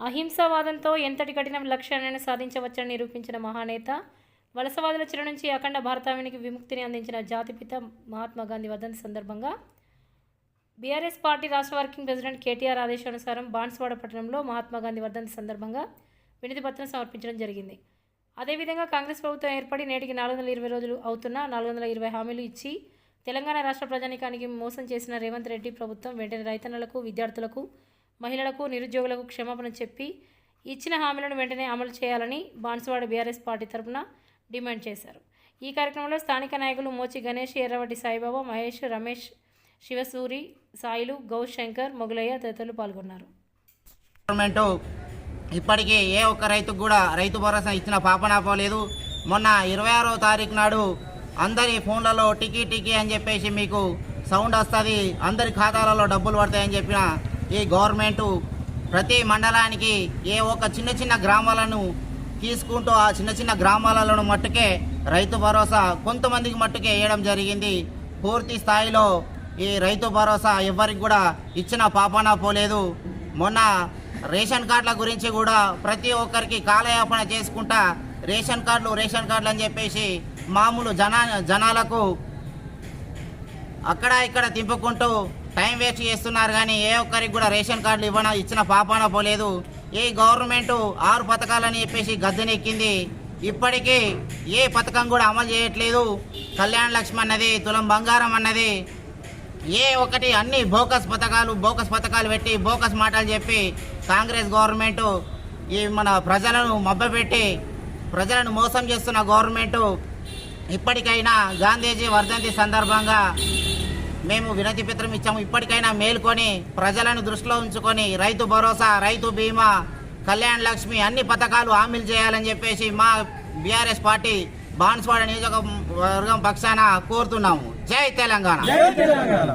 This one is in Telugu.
అహింసావాదంతో ఎంతటి కఠిన లక్ష్యాన్ని సాధించవచ్చని నిరూపించిన మహానేత వలసవాదుల చెర నుంచి అఖండ భారతావనికి విముక్తిని అందించిన జాతిపిత మహాత్మా గాంధీ వర్ధంతి సందర్భంగా బీఆర్ఎస్ పార్టీ రాష్ట్ర వర్కింగ్ ప్రెసిడెంట్ కేటీఆర్ ఆదేశానుసారం బాన్స్వాడ పట్టణంలో మహాత్మా గాంధీ వర్ధంతి సందర్భంగా వినతి పత్రం సమర్పించడం జరిగింది. అదేవిధంగా కాంగ్రెస్ ప్రభుత్వం ఏర్పడి నేటికి నాలుగు వందల ఇరవై రోజులు అవుతున్న నాలుగు వందల ఇరవై హామీలు ఇచ్చి తెలంగాణ రాష్ట్ర ప్రజానికానికి మోసం చేసిన రేవంత్ రెడ్డి ప్రభుత్వం వెంటనే రైతన్నలకు విద్యార్థులకు మహిళలకు నిరుద్యోగులకు క్షమాపణ చెప్పి ఇచ్చిన హామీలను వెంటనే అమలు చేయాలని బాన్సువాడ బీఆర్ఎస్ పార్టీ తరఫున డిమాండ్ చేశారు. ఈ కార్యక్రమంలో స్థానిక నాయకులు మోచి గణేష్ ఎర్రవటి సాయిబాబా మహేష్ రమేష్ శివసూరి సాయిలు గౌశంకర్ శంకర్ మొగలయ్య తదితరులు పాల్గొన్నారు. గవర్నమెంట్ ఇప్పటికీ ఏ ఒక్క రైతుకు కూడా రైతు భరోసా ఇచ్చిన పాపనాపోలేదు మొన్న ఇరవై ఆరో తారీఖు నాడు అందరి ఫోన్లలో టికీ టికీ అని చెప్పేసి మీకు సౌండ్ వస్తుంది. అందరి ఖాతాలలో డబ్బులు పడతాయని చెప్పిన ఈ గవర్నమెంట్ ప్రతి మండలానికి ఏ ఒక్క చిన్న చిన్న గ్రామాలను తీసుకుంటూ ఆ చిన్న చిన్న గ్రామాలలో మట్టుకే రైతు భరోసా కొంతమందికి మట్టుకే వేయడం జరిగింది. పూర్తి స్థాయిలో ఈ రైతు భరోసా ఎవరికి కూడా ఇచ్చిన పాపాన పోలేదు. మొన్న రేషన్ కార్డుల గురించి కూడా ప్రతి ఒక్కరికి కాలయాపన చేసుకుంటా రేషన్ కార్డులు రేషన్ కార్డులు అని చెప్పేసి మామూలు జనా జనాలకు అక్కడ ఇక్కడ తింపుకుంటూ టైం వేస్ట్ చేస్తున్నారు కానీ ఏ ఒక్కరికి కూడా రేషన్ కార్డులు ఇవ్వన ఇచ్చిన పాపాన పోలేదు. ఈ గవర్నమెంట్ ఆరు పథకాలని చెప్పేసి గద్దెనెక్కింది. ఇప్పటికీ ఏ పథకం కూడా అమలు చేయట్లేదు. కళ్యాణ లక్ష్మి అన్నది తులం బంగారం అన్నది. ఏ ఒకటి అన్ని బోకస్ పథకాలు బోకస్ పథకాలు పెట్టి బోకస్ మాటలు చెప్పి కాంగ్రెస్ గవర్నమెంట్ ఈ మన ప్రజలను మబ్బపెట్టి ప్రజలను మోసం చేస్తున్న గవర్నమెంట్ ఇప్పటికైనా గాంధీజీ వర్ధంతి సందర్భంగా మేము వినతి పత్రం ఇచ్చాము. ఇప్పటికైనా మేల్కొని ప్రజలను దృష్టిలో ఉంచుకొని రైతు భరోసా రైతు బీమా కళ్యాణ్ లక్ష్మి అన్ని పథకాలు హామీలు చేయాలని చెప్పేసి మా బీఆర్ఎస్ పార్టీ బాన్స్వాడ నియోజకవర్గం పక్షాన కోరుతున్నాము. జై తెలంగాణ. జై తెలంగాణ.